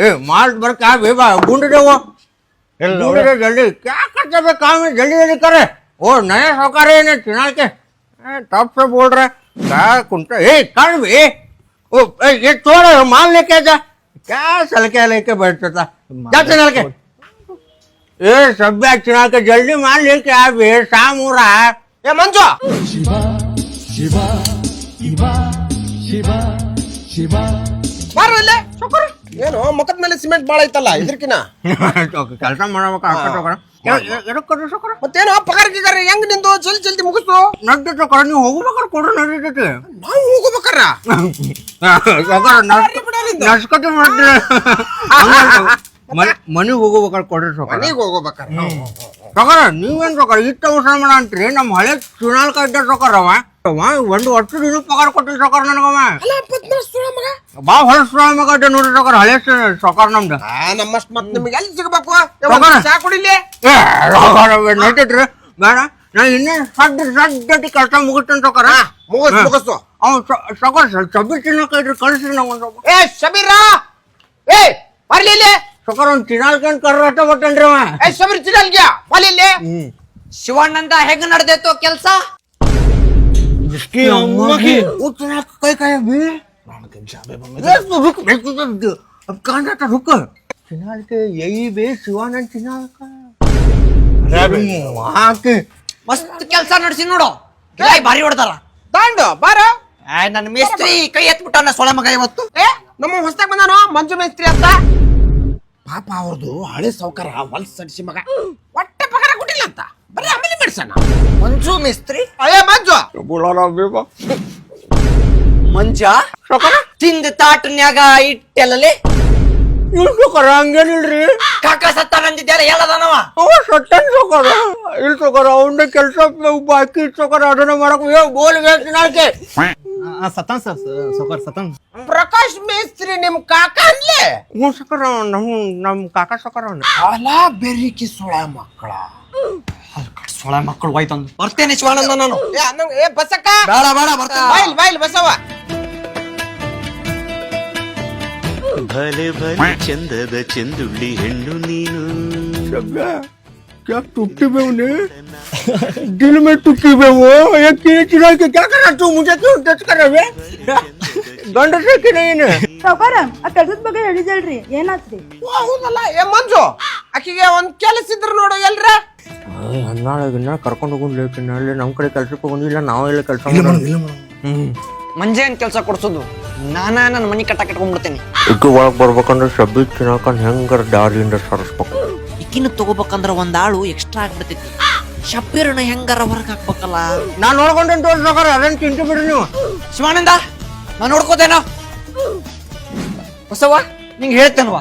ए क्या वो जल्दी क्या करते काम है जल्दी जल्दी करे वो नया सौकार के तब से बोल क्या कर माल लेके जा क्या सलके लेके बैठता था जा चुनाल के ए सभ्य चुनाव के जल्दी माल लेके आ भी शाम हो रहा है ये मंजो शिवा शिवा शिवा शिवा शिवा ಬಾರ ಇಲ್ಲೇ. ಏನು ಮುಖದ ಮೇಲೆ ಸಿಮೆಂಟ್ ಬಾಳ ಐತಲ್ಲ ಇದ್ರಕಿನ ಕೆಲಸ ಮಾಡ್ಬೇಕು ಮತ್ತೇನು ಪಗಾರ ಗಿಗಾರ ಹೆಂಗ್ ನಿಂದು? ಜಲ್ದಿ ಜಲ್ದಿ ಮುಗಿಸು ನಡ್ದು ಸೌಕರ ನೀವು ಹೋಗ್ಬೇಕಾರ ಕೊಡ್ರಿ ನಡೀತೈತಿ ನಾವು ಹೋಗ್ಬೇಕಾರ ನಡ್ಸ್ಕೊತಿ ಮಾಡ್ರಿ ಮನೆಗೆ ಹೋಗ್ಬೇಕಾರ ಕೊಡ್ರಿ ಸೌಕರ ಮನೆಗೆ ಹೋಗ್ಬೇಕಾರ ಸೌಕರ ನೀವೇನ್ ಸೌಕರ ಇಷ್ಟ ಅವಸರ ಮಾಡ ಅಂತ್ರಿ? ನಮ್ಮ ಹಳೆ ಚುನಾಲ್ಕ ಇದ್ದ ಸೌಕರ ಅವ. ಅವ ಒಂದು ವರ್ಷದ ಪಗಾರ ಕೊಟ್ಟಿ ಸೌಕರ ನನಗವ. ಬಾ ಹೊಲಸ್ ನೋಡ್ರಿ ಸಾವ್ಕಾರ ಹಳೆ ಸಾವ್ಕಾರ ನಮ್ದು. ಆ ನಮ್ಮಷ್ಟ್ ನಿಮ್ಗೆ ಎಲ್ಲಿ ಸಿಗ್ಬೇಕು? ಕುಡಿಲಿ? ನಡೀತಿದ್ರು. ಬೇಡ ನಾ ಇನ್ನೇ ಸಡ್ಡ ಸಡ್ಡಟಿ ಕೆಲಸ ಮುಗಿಸ್ತೇನೆ ಸಾವ್ಕಾರ ಮುಗಿಸ್ ಮುಗಿಸು. ಅವ್ ತಿನ್ನಕ್ಕೆ ಏ ಶಬೀರ! ಏ ಇಲ್ಲಿ. ಒಂದು ತಿನ್ನಲ್ಕಂಡು ಕರ್ರಾಟ ಬರ್ತೇನ್ರಿ ಏ ಶಬೀರ್ ಚಿಡಲ್ಗೆ ಇಲ್ಲಿ. ಶಿವಣ್ಣಂದ ಹೆಂಗ್ ನಡ್ದೈತೋ ಕೆಲ್ಸ? ಕೈ ಕಾಯ್ काय भी रुक रुक अब कहाँ जाता रुक चिनाल के यही बे शिवानंद चिनाल का अरे वहाँ के ಮಸ್ತ್ ಕೆಲ್ಸ ನಡ್ಸಿ ನೋಡು ಗಿರಾಯಿ ಭಾರಿ ಹೊಡ್ದಾರ ದಾಂಡು ಬಾರ ಆ, ನನ್ ಮೇಸ್ತ್ರಿ ಕೈ ಎತ್ಬಿಟ್ಟಾನ ಸೊಳೆ ಮಗ ಇವತ್ತು ಏ ನಮ್ಮ ಹೊಸ್ತಾಗ ಬಂದಾನು ಮಂಜು ಮೇಸ್ತ್ರಿ ಅಂತ ಪಾಪ ಅವ್ರದ್ದು ಹಳೆ ಸೌಕರ ಹೊಲ್ಸ್ ಸಡಿಸಿ ಮಗ ಹೊಟ್ಟೆ ಪಗಾರ ಕೊಟ್ಟಿಲ್ಲ ಅಂತ ಬರೀ ಆಮೇಲೆ ಬಿಡ್ಸಣ ಮಂಜು ಮೇಸ್ತ್ರಿ ಅಯ್ಯ ಮಂಜು बोला ಶೋಕರ ತಿಂದ ತಾಟನ್ಯಾಗ ಇಟ್ಟೆಲ್ಲಲ್ಲಿ? ಇವ್ ಶೋಕರ ಹಂಗೇನಿಲ್ರಿ? ಕಾಕ ಸತ್ತಾನಂದಿದ್ದಾರೆ ಎಲ್ಲದಾನವ ಅವ ಸತ್ತನ್ ಶೋಕರ ಇಲ್ ಶೋಕರ ಅವನ ಕೆಲ್ಸ ಬಾಕಿ ಶೋಕರ ಅದನ್ನ ಮಾಡಕ್ ಏ ಬೋಲ್ ವೇಸ್ಟ್ ನಾಕೆ ಸತನ್ ಸರ್ ಸೋಕರ್ ಸತನ್ ಪ್ರಕಾಶ್ ಮೇಸ್ತ್ರಿ ನಿಮ್ ಕಾಕ ಅನ್ಲೆ? ಹ್ಞೂ ಶೋಕರ ನಮ್ ನಮ್ ಕಾಕ ಶೋಕರ ಅಲ್ಲ ಬೆರಿಕಿ ಸುಳ ಮಕ್ಕಳ. ಸೊಳ ಮಕ್ಕಳು ಹೋಯ್ತು ಬರ್ತೇನೆ ಶಿವಾನಂದ ನಾನು. ಏ ಬಸಕ್ಕ? ಬೇಡ ಬೇಡ ಬರ್ತೇನೆ. ಬೈಲ್ ಬೈಲ್ ಬಸವ. ಭಲೆ ಭಲೆ ಚಂದದ ಚಂದುಳ್ಳಿ ಹೆಣ್ಣು ನೀನು. ಯಾಕೆ ತುಟ್ಟಿಬೇವು ನೀ ದಿನ ಮೇಲೆ ತುಟ್ಟಿಬೇವು ಯಾಕೆ ಚಿರಾಕ ಯಾಕರಷ್ಟು ಮುಂಚೆ ಟಚ್ಕರವೆ ಗಂಡಸಕ್ಕೆ ನೀನು. ಆ ಕೆಲಸದ ಬಗ್ಗೆ ಹೇಳಿದಳ್ರಿ ಏನಾತ್ರಿ? ಹೌದಲ್ಲ ಏ ಮಂಜು ಆಕಿಗೆ ಕೆಲಸ ಇದ್ರ ನೋಡು ಎಲ್ರ? ಕರ್ಕೊಂಡು ಹೋಗೋದು ಲೇಟ್ ಅಲ್ಲಿ ನಮ್ಮ ಕಡೆ ಕೆಲ್ಸಕ್ಕೆ ಹೋಗೋದು ಇಲ್ಲ ನಾವೆಲ್ಲ ಕೆಲಸ ಮಂಜೇನ್ ಕೆಲಸ ಕೊಡ್ಸೋದು? ನಾನ ನನ್ನ ಮನಿ ಕಟ್ಟ ಕಟ್ಕೊಂಡ್ಬಿಡ್ತೇನೆ. ಇದ್ದು ಒಳಗೆ ಬರ್ಬೇಕಂದ್ರೆ ಸಬ್ಬಿ ತಿನ್ನಕಂಡ್ ಹೆಂಗಾರ ದಾರಿಯಿಂದ ಸರಿಸ್ಬೇಕು? ಇಕ್ಕಿನ ತಗೋಬೇಕಂದ್ರ ಒಂದ್ ಆಳು ಎಕ್ಸ್ಟ್ರಾ ಆಗ್ಬಿಡ್ತೈತಿ. ಶಬ್ಬೀರನ ಹೆಂಗಾರ ಹೊರಗ್ ಹಾಕ್ಬೇಕಲ್ಲ? ನಾನು ನೋಡ್ಕೊಂಡೇನು ತೋರ್ಸೋಕಾರ ಅದನ್ನ ತಿಂತು ಬಿಡ್ರಿ ನೀವು. ಶಿವಾನಂದ ನಾ ನೋಡ್ಕೋತೇನೋ? ಹೊಸವ ನಿಂಗೆ ಹೇಳ್ತೇನವ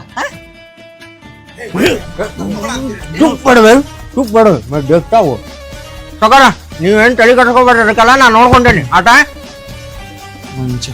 ಚುಪ್ ಪಡವೆ ಚುಪ್ ಪಡ ಮತ್ತೆ ದೇಖ್ತಾವು ಸಕಾರ ನೀವೇನು ತಲೆ ಕಟ್ಕೋಬಾರ್ದು ಅದಕ್ಕೆಲ್ಲ ನಾನು ನೋಡ್ಕೊಂಡೇನಿ ಆಟ ಮಂಜ